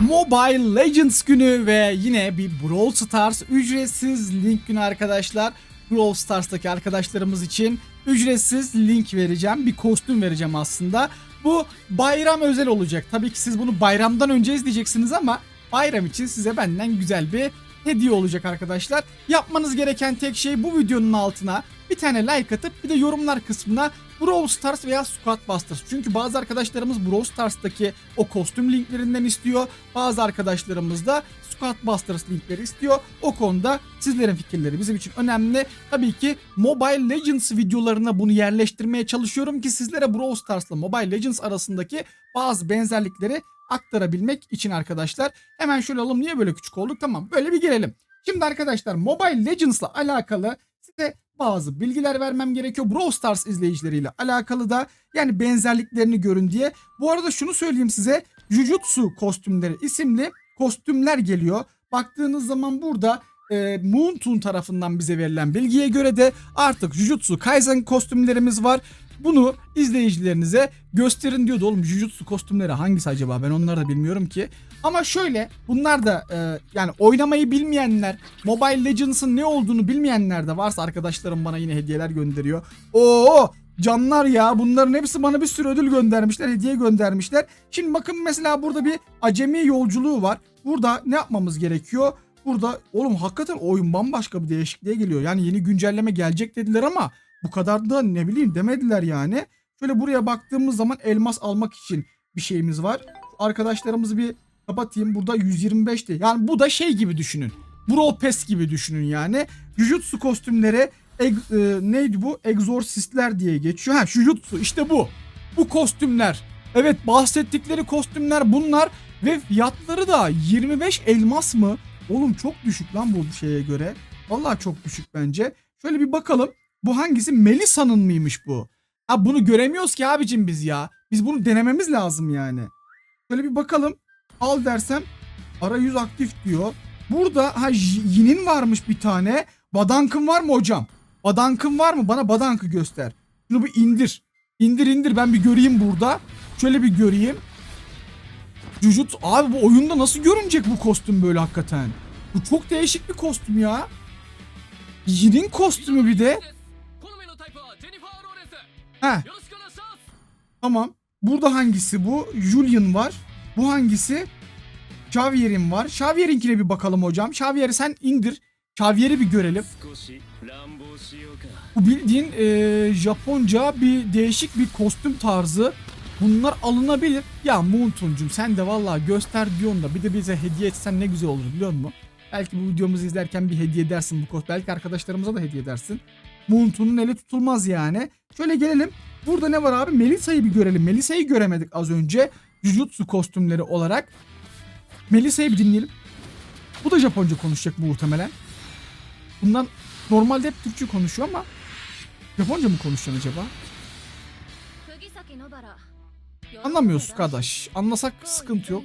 Mobile Legends günü ve yine bir Brawl Stars ücretsiz link günü arkadaşlar. Brawl Stars'taki arkadaşlarımız için ücretsiz link vereceğim. Bir kostüm vereceğim aslında. Bu bayram özel olacak. Tabii ki siz bunu bayramdan önce izleyeceksiniz ama bayram için size benden güzel bir hediye olacak arkadaşlar. Yapmanız gereken tek şey bu videonun altına bir tane like atıp bir de yorumlar kısmına Brawl Stars veya Squad Busters. Çünkü bazı arkadaşlarımız Brawl Stars'taki o kostüm linklerinden istiyor. Bazı arkadaşlarımız da Squad Busters linkleri istiyor. O konuda sizlerin fikirleri bizim için önemli. Tabii ki Mobile Legends videolarına bunu yerleştirmeye çalışıyorum ki sizlere Brawl Stars'la Mobile Legends arasındaki bazı benzerlikleri aktarabilmek için arkadaşlar. Hemen şöyle alalım niye böyle küçük olduk? Tamam böyle bir gelelim. Şimdi arkadaşlar Mobile Legends'la alakalı size bazı bilgiler vermem gerekiyor. Brawl Stars izleyicileriyle alakalı da yani benzerliklerini görün diye. Bu arada şunu söyleyeyim size. Jujutsu kostümleri isimli kostümler geliyor. Baktığınız zaman burada e, Moon Toon tarafından bize verilen bilgiye göre de artık Jujutsu Kaisen kostümlerimiz var. Bunu izleyicilerinize gösterin diyordu oğlum Jujutsu kostümleri hangisi acaba ben onları da bilmiyorum ki. Ama şöyle bunlar da e, yani oynamayı bilmeyenler, Mobile Legends'ın ne olduğunu bilmeyenler de varsa arkadaşlarım bana yine hediyeler gönderiyor. Oo canlar ya bunların hepsi bana bir sürü ödül göndermişler, hediye göndermişler. Şimdi bakın mesela burada bir acemi yolculuğu var. Burada ne yapmamız gerekiyor? Burada oğlum hakikaten oyun bambaşka bir değişikliğe geliyor. Yani yeni güncelleme gelecek dediler ama bu kadar da ne bileyim demediler yani. Şöyle buraya baktığımız zaman elmas almak için bir şeyimiz var. Arkadaşlarımızı bir kapatayım. Burada 125'ti. Yani bu da şey gibi düşünün. Brawl Pass gibi düşünün yani. Jujutsu kostümleri e, neydi bu? Exorcistler diye geçiyor. Ha Jujutsu işte bu. Bu kostümler. Evet bahsettikleri kostümler bunlar ve fiyatları da 25 elmas mı? Oğlum çok düşük lan bu şeye göre. Vallahi çok düşük bence. Şöyle bir bakalım. Bu hangisi? Melisa'nın mıymış bu? Ha bunu göremiyoruz ki abicim biz ya. Biz bunu denememiz lazım yani. Şöyle bir bakalım. Al dersem arayüz aktif diyor. Burada ha Yin'in varmış bir tane. Badank'ın var mı hocam? Badank'ın var mı? Bana Badank'ı göster. Şunu bir indir. İndir indir ben bir göreyim burada. Şöyle bir göreyim. Jujutsu abi bu oyunda nasıl görünecek bu kostüm böyle hakikaten? Bu çok değişik bir kostüm ya. Yin'in kostümü bir de. He. Tamam. Burada hangisi bu? Julian var. Bu hangisi? Xavier'in var. Xavier'inkine bir bakalım hocam. Xavier'i sen indir. Xavier'i bir görelim. Bu bildiğin e, Japonca bir değişik bir kostüm tarzı. Bunlar alınabilir. Ya Moontun'cum sen de valla göster diyorsun da bir de bize hediye etsen ne güzel olur biliyor musun? Belki bu videomuzu izlerken bir hediye edersin bu kostüm. Belki arkadaşlarımıza da hediye edersin. Moontun'un eli tutulmaz yani. Şöyle gelelim. Burada ne var abi? Melisa'yı bir görelim. Melisa'yı göremedik az önce. Jujutsu kostümleri olarak. Melisa'yı bir dinleyelim. Bu da Japonca konuşacak muhtemelen. Bundan normalde hep Türkçe konuşuyor ama Japonca mı konuşacaksın acaba? Anlamıyoruz kardeş. Anlasak sıkıntı yok.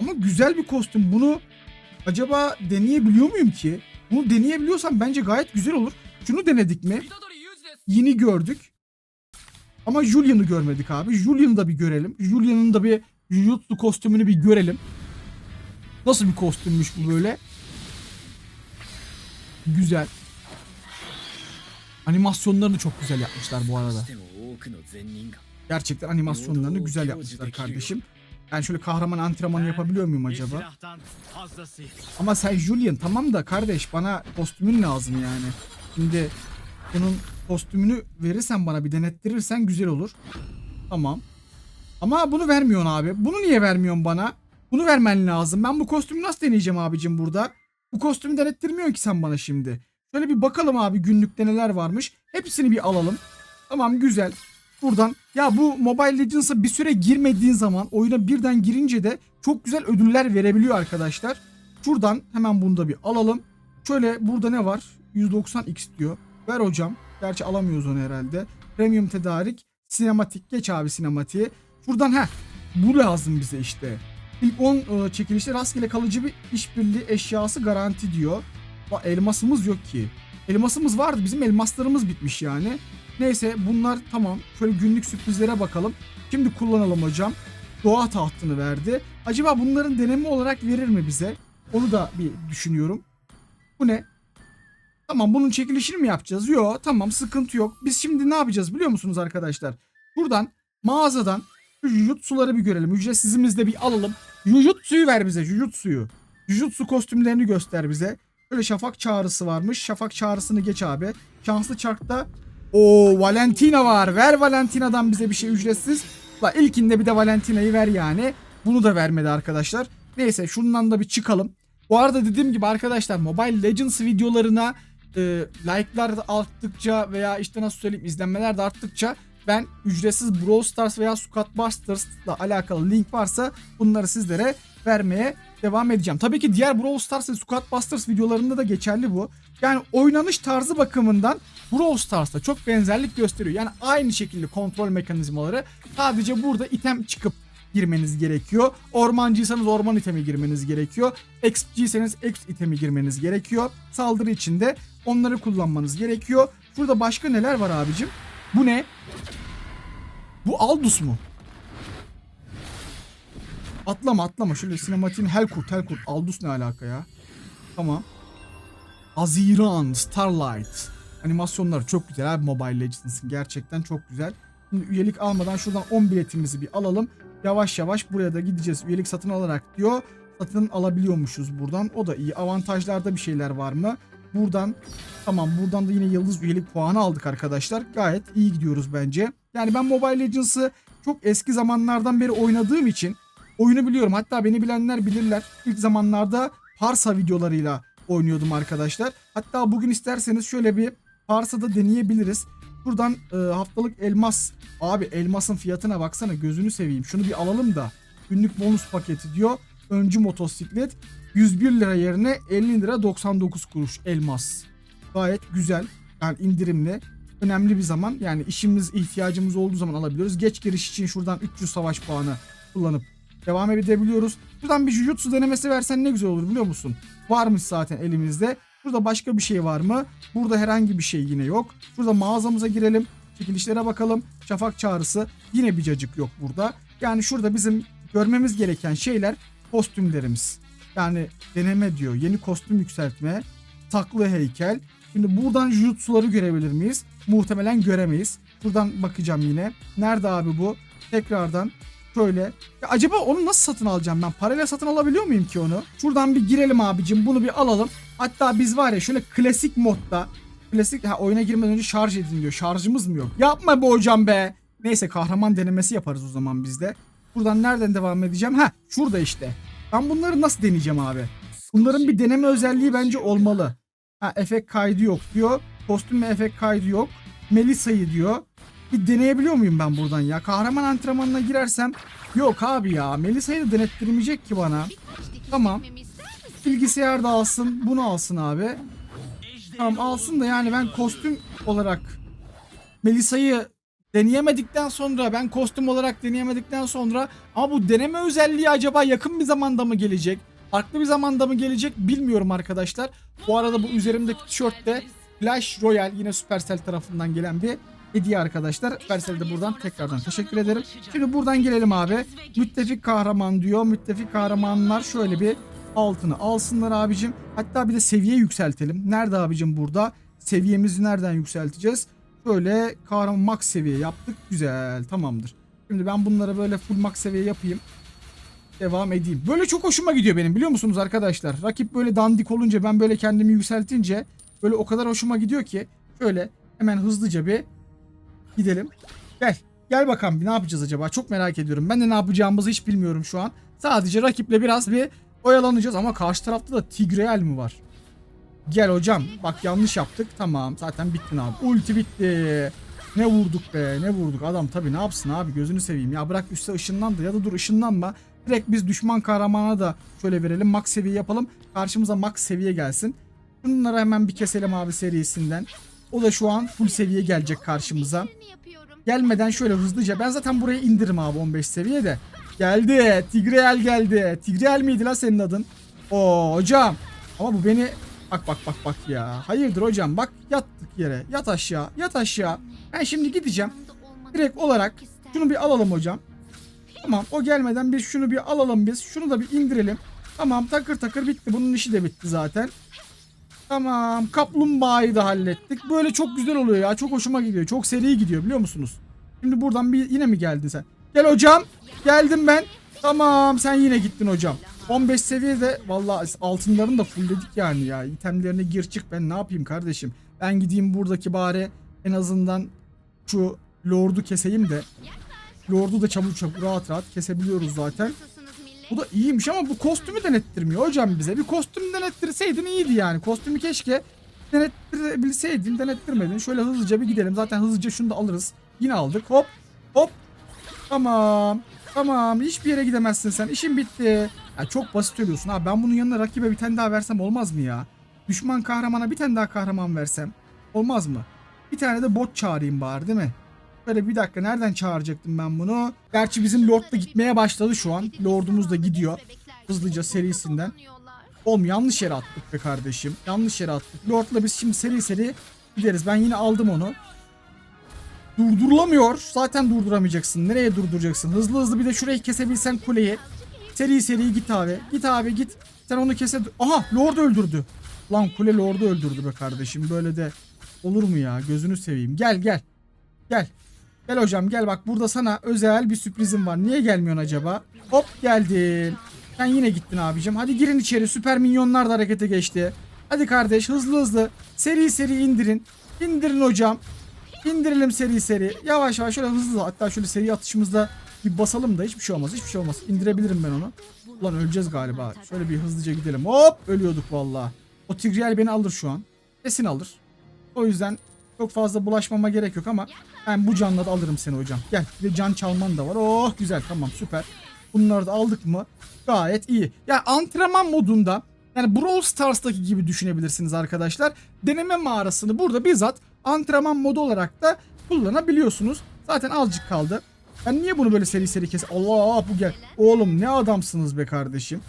Ama güzel bir kostüm. Bunu acaba deneyebiliyor muyum ki? Bunu deneyebiliyorsam bence gayet güzel olur. Şunu denedik mi? Yini gördük. Ama Julian'ı görmedik abi. Julian'ı da bir görelim. Julian'ın da bir Jujutsu kostümünü bir görelim. Nasıl bir kostümmüş bu böyle? Güzel. Animasyonlarını çok güzel yapmışlar bu arada. Gerçekten animasyonlarını güzel yapmışlar kardeşim. Ben şöyle kahraman antrenmanı yapabiliyor muyum acaba? Ama sen Julian tamam da kardeş bana kostümün lazım yani. Şimdi bunun kostümünü verirsen bana bir denettirirsen güzel olur. Tamam. Ama bunu vermiyorsun abi. Bunu niye vermiyorsun bana? Bunu vermen lazım. Ben bu kostümü nasıl deneyeceğim abicim burada? Bu kostümü denettirmiyorsun ki sen bana şimdi. Şöyle bir bakalım abi günlükte neler varmış. Hepsini bir alalım. Tamam güzel. Buradan ya bu Mobile Legends'a bir süre girmediğin zaman oyuna birden girince de çok güzel ödüller verebiliyor arkadaşlar. Şuradan hemen bunu da bir alalım. Şöyle burada ne var? 190x diyor. Ver hocam. Gerçi alamıyoruz onu herhalde. Premium tedarik. Sinematik. Geç abi sinematiği. Şuradan ha bu lazım bize işte. İlk 10 e, çekilişte rastgele kalıcı bir işbirliği eşyası garanti diyor. Bak elmasımız yok ki. Elmasımız vardı. Bizim elmaslarımız bitmiş yani. Neyse bunlar tamam. Şöyle günlük sürprizlere bakalım. Şimdi kullanalım hocam. doğa tahtını verdi. Acaba bunların deneme olarak verir mi bize? Onu da bir düşünüyorum. Bu ne? Tamam bunun çekilişini mi yapacağız? Yok tamam sıkıntı yok. Biz şimdi ne yapacağız biliyor musunuz arkadaşlar? Buradan mağazadan Jujutsu'ları bir görelim. Ücretsizimizi de bir alalım. Jujutsu'yu ver bize Jujutsu'yu. Jujutsu kostümlerini göster bize. Böyle şafak çağrısı varmış. Şafak çağrısını geç abi. Şanslı çarkta o Valentina var. Ver Valentina'dan bize bir şey ücretsiz. La ilkinde bir de Valentina'yı ver yani. Bunu da vermedi arkadaşlar. Neyse şundan da bir çıkalım. Bu arada dediğim gibi arkadaşlar Mobile Legends videolarına e, like'lar da arttıkça veya işte nasıl söyleyeyim izlenmeler de arttıkça ben ücretsiz Brawl Stars veya Squad Busters'la alakalı link varsa bunları sizlere vermeye devam edeceğim. Tabii ki diğer Brawl Stars ve Squad Busters videolarında da geçerli bu. Yani oynanış tarzı bakımından Brawl Stars'ta çok benzerlik gösteriyor. Yani aynı şekilde kontrol mekanizmaları sadece burada item çıkıp girmeniz gerekiyor. Ormancıysanız orman itemi girmeniz gerekiyor. XP'ciyseniz X itemi girmeniz gerekiyor. Saldırı içinde onları kullanmanız gerekiyor. Burada başka neler var abicim? Bu ne? Bu Aldus mu? Atlama atlama. Şöyle sinematiğin Helkurt Helkurt. Aldus ne alaka ya? Tamam. Aziran, Starlight. Animasyonları çok güzel abi Mobile Legends'ın. Gerçekten çok güzel. Şimdi üyelik almadan şuradan 10 biletimizi bir alalım. Yavaş yavaş buraya da gideceğiz. Üyelik satın alarak diyor. Satın alabiliyormuşuz buradan. O da iyi. Avantajlarda bir şeyler var mı? Buradan tamam buradan da yine yıldız üyelik puanı aldık arkadaşlar. Gayet iyi gidiyoruz bence. Yani ben Mobile Legends'ı çok eski zamanlardan beri oynadığım için oyunu biliyorum. Hatta beni bilenler bilirler. İlk zamanlarda Parsa videolarıyla oynuyordum arkadaşlar. Hatta bugün isterseniz şöyle bir Parsa'da deneyebiliriz. Buradan e, haftalık elmas. Abi elmasın fiyatına baksana gözünü seveyim. Şunu bir alalım da. Günlük bonus paketi diyor. Öncü motosiklet 101 lira yerine 50 lira 99 kuruş elmas. Gayet güzel. Yani indirimli. Önemli bir zaman. Yani işimiz ihtiyacımız olduğu zaman alabiliyoruz. Geç giriş için şuradan 300 savaş puanı kullanıp devam edebiliyoruz. Buradan bir Jujutsu denemesi versen ne güzel olur biliyor musun? Varmış zaten elimizde. Burada başka bir şey var mı? Burada herhangi bir şey yine yok. Burada mağazamıza girelim. Çekilişlere bakalım. Şafak çağrısı. Yine bir cacık yok burada. Yani şurada bizim görmemiz gereken şeyler kostümlerimiz. Yani deneme diyor. Yeni kostüm yükseltme. Taklı heykel. Şimdi buradan jutsuları görebilir miyiz? Muhtemelen göremeyiz. Buradan bakacağım yine. Nerede abi bu? Tekrardan şöyle. Ya acaba onu nasıl satın alacağım ben? Parayla satın alabiliyor muyum ki onu? Şuradan bir girelim abicim. Bunu bir alalım. Hatta biz var ya şöyle klasik modda klasik ha, oyuna girmeden önce şarj edin diyor. Şarjımız mı yok? Yapma be hocam be. Neyse kahraman denemesi yaparız o zaman biz de. Buradan nereden devam edeceğim? Ha şurada işte. Ben bunları nasıl deneyeceğim abi? Bunların bir deneme özelliği bence olmalı. Ha efekt kaydı yok diyor. Kostüm ve efekt kaydı yok. Melisa'yı diyor. Bir deneyebiliyor muyum ben buradan ya? Kahraman antrenmanına girersem yok abi ya. Melisa'yı da denettirmeyecek ki bana. Tamam. Bilgisayar da alsın. Bunu alsın abi. Tamam alsın da yani ben kostüm olarak Melisa'yı deneyemedikten sonra ben kostüm olarak deneyemedikten sonra ama bu deneme özelliği acaba yakın bir zamanda mı gelecek? Farklı bir zamanda mı gelecek bilmiyorum arkadaşlar. Bu arada bu üzerimdeki tişört de Clash Royale yine Supercell tarafından gelen bir hediye arkadaşlar. Supercell'e de buradan tekrardan teşekkür ederim. Şimdi buradan gelelim abi. Müttefik kahraman diyor. Müttefik kahramanlar şöyle bir altını alsınlar abicim. Hatta bir de seviye yükseltelim. Nerede abicim burada? Seviyemizi nereden yükselteceğiz? Şöyle kahraman max seviye yaptık. Güzel tamamdır. Şimdi ben bunlara böyle full max seviye yapayım. Devam edeyim. Böyle çok hoşuma gidiyor benim biliyor musunuz arkadaşlar? Rakip böyle dandik olunca ben böyle kendimi yükseltince böyle o kadar hoşuma gidiyor ki şöyle hemen hızlıca bir gidelim. Gel. Gel bakalım bir ne yapacağız acaba? Çok merak ediyorum. Ben de ne yapacağımızı hiç bilmiyorum şu an. Sadece rakiple biraz bir oyalanacağız ama karşı tarafta da Tigreal mi var? Gel hocam. Bak yanlış yaptık. Tamam. Zaten bittin abi. Ulti bitti. Ne vurduk be. Ne vurduk. Adam tabii ne yapsın abi. Gözünü seveyim. Ya bırak üstte ışınlandı ya da dur ışınlanma. Direkt biz düşman kahramana da şöyle verelim. Max seviye yapalım. Karşımıza max seviye gelsin. Bunları hemen bir keselim abi serisinden. O da şu an full seviye gelecek karşımıza. Gelmeden şöyle hızlıca. Ben zaten buraya indiririm abi 15 seviye de. Geldi. Tigreal geldi. Tigreal miydi la senin adın? Oo hocam. Ama bu beni bak bak bak bak ya. Hayırdır hocam bak yattık yere. Yat aşağı. Yat aşağı. Ben şimdi gideceğim. Direkt olarak şunu bir alalım hocam. Tamam o gelmeden biz şunu bir alalım biz. Şunu da bir indirelim. Tamam takır takır bitti. Bunun işi de bitti zaten. Tamam kaplumbağayı da hallettik. Böyle çok güzel oluyor ya. Çok hoşuma gidiyor. Çok seri gidiyor biliyor musunuz? Şimdi buradan bir yine mi geldin sen? Gel hocam. Geldim ben. Tamam sen yine gittin hocam. 15 seviyede vallahi altınlarını da fullledik yani ya. İtemlerine gir çık ben ne yapayım kardeşim. Ben gideyim buradaki bari en azından şu lordu keseyim de. Lordu da çabuk çabuk rahat rahat kesebiliyoruz zaten. Bu da iyiymiş ama bu kostümü denettirmiyor hocam bize. Bir kostüm denettirseydin iyiydi yani. Kostümü keşke denettirebilseydin, denettirmedin. Şöyle hızlıca bir gidelim. Zaten hızlıca şunu da alırız. Yine aldık. Hop. Hop. Tamam. Tamam. Hiçbir yere gidemezsin sen. İşin bitti. Ya çok basit ölüyorsun ha. Ben bunun yanına rakibe bir tane daha versem olmaz mı ya? Düşman kahramana bir tane daha kahraman versem. Olmaz mı? Bir tane de bot çağırayım bari değil mi? Böyle bir dakika nereden çağıracaktım ben bunu? Gerçi bizim Lord da gitmeye başladı şu an. Lord'umuz da gidiyor. Hızlıca serisinden. Oğlum yanlış yere attık be kardeşim. Yanlış yere attık. Lord'la biz şimdi seri seri gideriz. Ben yine aldım onu. Durdurulamıyor. Zaten durduramayacaksın. Nereye durduracaksın? Hızlı hızlı bir de şurayı kesebilsen kuleyi. Seri seri git abi. Git abi git. Sen onu kese... Aha Lord öldürdü. Lan kule Lord'u öldürdü be kardeşim. Böyle de olur mu ya? Gözünü seveyim. Gel gel. Gel. Gel hocam gel bak burada sana özel bir sürprizim var. Niye gelmiyorsun acaba? Hop geldin. Sen yine gittin abicim. Hadi girin içeri. Süper minyonlar da harekete geçti. Hadi kardeş hızlı hızlı. Seri seri indirin. İndirin hocam. İndirelim seri seri. Yavaş yavaş şöyle hızlı. Hatta şöyle seri atışımızda bir basalım da hiçbir şey olmaz. Hiçbir şey olmaz. İndirebilirim ben onu. Ulan öleceğiz galiba. Şöyle bir hızlıca gidelim. Hop ölüyorduk valla. O Tigreal beni alır şu an. Kesin alır. O yüzden çok fazla bulaşmama gerek yok ama ben bu canla da alırım seni hocam. Gel bir de can çalman da var. Oh güzel tamam süper. Bunları da aldık mı gayet iyi. Ya antrenman modunda yani Brawl Stars'taki gibi düşünebilirsiniz arkadaşlar. Deneme mağarasını burada bizzat antrenman modu olarak da kullanabiliyorsunuz. Zaten azıcık kaldı. Ben niye bunu böyle seri seri kes? Allah bu gel. Oğlum ne adamsınız be kardeşim.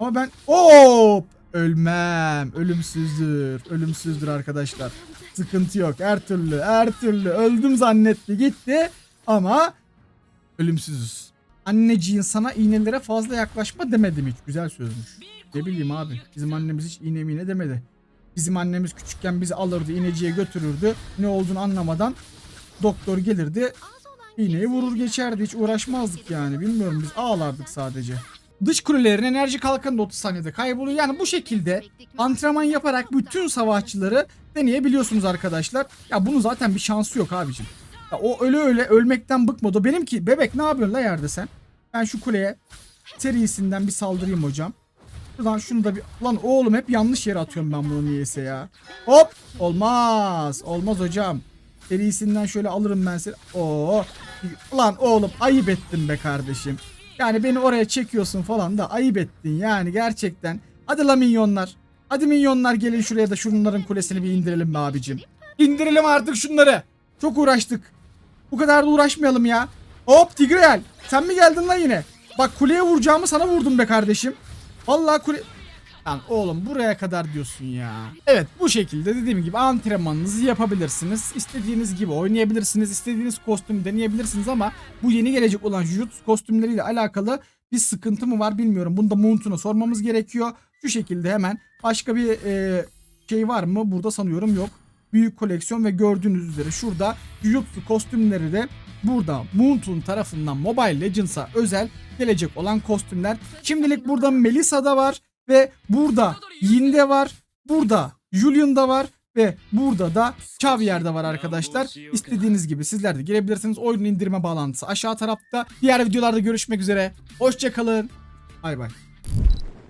Ama ben hop ölmem. Ölümsüzdür. Ölümsüzdür arkadaşlar. Sıkıntı yok. Her türlü her türlü öldüm zannetti gitti ama ölümsüzüz. Anneciğin sana iğnelere fazla yaklaşma demedim hiç. Güzel sözmüş. Ne bileyim abi. Bizim annemiz hiç iğne miğne demedi. Bizim annemiz küçükken bizi alırdı iğneciye götürürdü. Ne olduğunu anlamadan doktor gelirdi. İğneyi vurur geçerdi. Hiç uğraşmazdık yani. Bilmiyorum biz ağlardık sadece. Dış kulelerin enerji kalkanı da 30 saniyede kayboluyor. Yani bu şekilde antrenman yaparak bütün savaşçıları deneyebiliyorsunuz arkadaşlar. Ya bunun zaten bir şansı yok abicim. Ya o öyle öyle ölmekten bıkmadı. Benimki bebek ne yapıyorsun la yerde sen? Ben şu kuleye serisinden bir saldırayım hocam. Şuradan şunu da bir... Lan oğlum hep yanlış yere atıyorum ben bunu niyeyse ya. Hop! Olmaz. Olmaz hocam. Serisinden şöyle alırım ben seni. Oo. Lan oğlum ayıp ettin be kardeşim. Yani beni oraya çekiyorsun falan da ayıp ettin yani gerçekten. Hadi la minyonlar. Hadi minyonlar gelin şuraya da şunların kulesini bir indirelim be abicim. İndirelim artık şunları. Çok uğraştık. Bu kadar da uğraşmayalım ya. Hop Tigreal. Sen mi geldin lan yine? Bak kuleye vuracağımı sana vurdum be kardeşim. Vallahi kule... Lan oğlum buraya kadar diyorsun ya. Evet bu şekilde dediğim gibi antrenmanınızı yapabilirsiniz. İstediğiniz gibi oynayabilirsiniz. istediğiniz kostümü deneyebilirsiniz ama bu yeni gelecek olan Jujutsu kostümleriyle alakalı bir sıkıntı mı var bilmiyorum. Bunu da Moontun'a sormamız gerekiyor. Şu şekilde hemen başka bir e, şey var mı? Burada sanıyorum yok. Büyük koleksiyon ve gördüğünüz üzere şurada Jujutsu kostümleri de burada Moonton tarafından Mobile Legends'a özel gelecek olan kostümler. Şimdilik burada Melisa'da var ve burada Yinde var. Burada Julian'da var ve burada da Xavier'de var arkadaşlar. İstediğiniz gibi sizler de girebilirsiniz. Oyunun indirme bağlantısı aşağı tarafta. Diğer videolarda görüşmek üzere. Hoşçakalın. Bay bay.